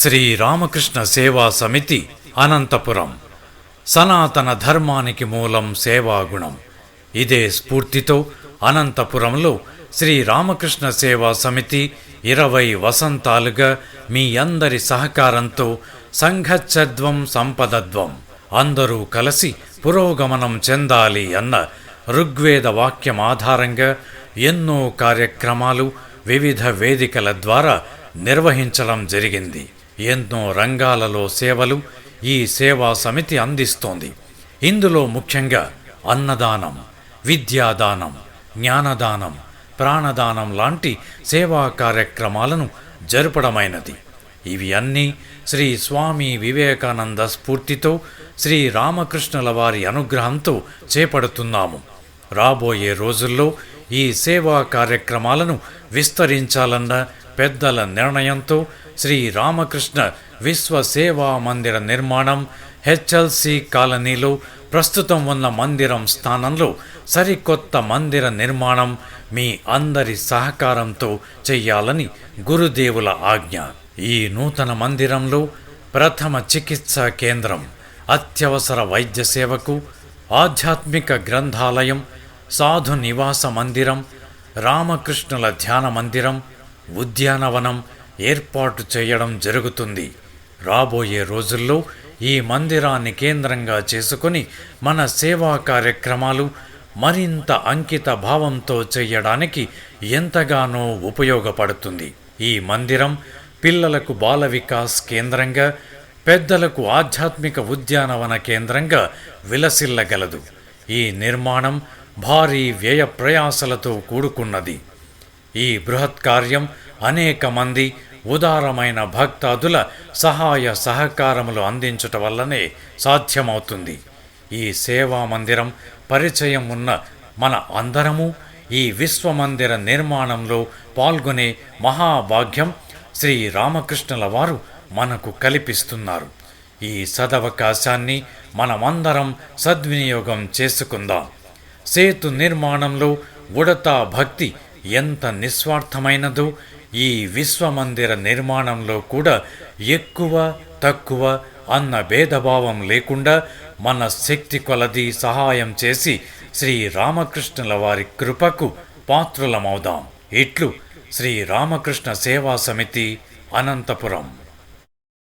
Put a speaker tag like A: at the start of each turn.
A: శ్రీ రామకృష్ణ సేవా సమితి అనంతపురం. సనాతన ధర్మానికి మూలం సేవాగుణం ఇదే స్ఫూర్తితో అనంతపురంలో శ్రీ రామకృష్ణ సేవా సమితి ఇరవై వసంతాలుగా మీ అందరి సహకారంతో సంఘచ్చద్వం సంపదద్వం అందరూ కలిసి పురోగమనం చెందాలి అన్న ఋగ్వేద వాక్యం ఆధారంగా ఎన్నో కార్యక్రమాలు వివిధ వేదికల ద్వారా నిర్వహించడం జరిగింది. ఎన్నో రంగాలలో సేవలు ఈ సేవా సమితి అందిస్తోంది. ఇందులో ముఖ్యంగా అన్నదానం విద్యాదానం జ్ఞానదానం ప్రాణదానం లాంటి సేవా కార్యక్రమాలను జరపడమైనది. ఇవి అన్నీ శ్రీ స్వామి వివేకానంద స్ఫూర్తితో శ్రీ రామకృష్ణుల వారి అనుగ్రహంతో చేపడుతున్నాము. రాబోయే రోజుల్లో ఈ సేవా కార్యక్రమాలను విస్తరించాలన్న పెద్దల నిర్ణయంతో శ్రీ రామకృష్ణ విశ్వ సేవా మందిర నిర్మాణం హెచ్ఎల్సి కాలనీలో ప్రస్తుతం ఉన్న మందిరం స్థానంలో సరికొత్త మందిర నిర్మాణం మీ అందరి సహకారంతో చెయ్యాలని గురుదేవుల ఆజ్ఞ. ఈ నూతన మందిరంలో ప్రథమ చికిత్సా కేంద్రం అత్యవసర వైద్య సేవకు ఆధ్యాత్మిక గ్రంథాలయం సాధు నివాస మందిరం రామకృష్ణుల ధ్యాన మందిరం ఉద్యానవనం ఏర్పాటు చేయడం జరుగుతుంది. రాబోయే రోజుల్లో ఈ మందిరాన్ని కేంద్రంగా చేసుకుని మన సేవా కార్యక్రమాలు మరింత అంకిత భావంతో చేయడానికి ఎంతగానో ఉపయోగపడుతుంది. ఈ మందిరం పిల్లలకు బాల వికాస్ కేంద్రంగా పెద్దలకు ఆధ్యాత్మిక ఉద్యానవన కేంద్రంగా విలసిల్లగలదు. ఈ నిర్మాణం భారీ వ్యయ ప్రయాసలతో కూడుకున్నది. ఈ బృహత్ కార్యం అనేక మంది ఉదారమైన భక్తాదుల సహాయ సహకారములు అందించుట వల్లనే సాధ్యమవుతుంది. ఈ సేవా మందిరం పరిచయం ఉన్న మన అందరము ఈ విశ్వమందిర నిర్మాణంలో పాల్గొనే మహాభాగ్యం శ్రీ రామకృష్ణుల వారు మనకు కల్పిస్తున్నారు. ఈ సదవకాశాన్ని మనమందరం సద్వినియోగం చేసుకుందాం. సేతు నిర్మాణంలో ఉడతా భక్తి ఎంత నిస్వార్థమైనదో ఈ విశ్వమందిర నిర్మాణంలో కూడా ఎక్కువ తక్కువ అన్న భేదభావం లేకుండా మన శక్తి కొలది సహాయం చేసి శ్రీ రామకృష్ణుల వారి కృపకు పాత్రులమవుదాం. ఇట్లు శ్రీ రామకృష్ణ సేవా సమితి అనంతపురం.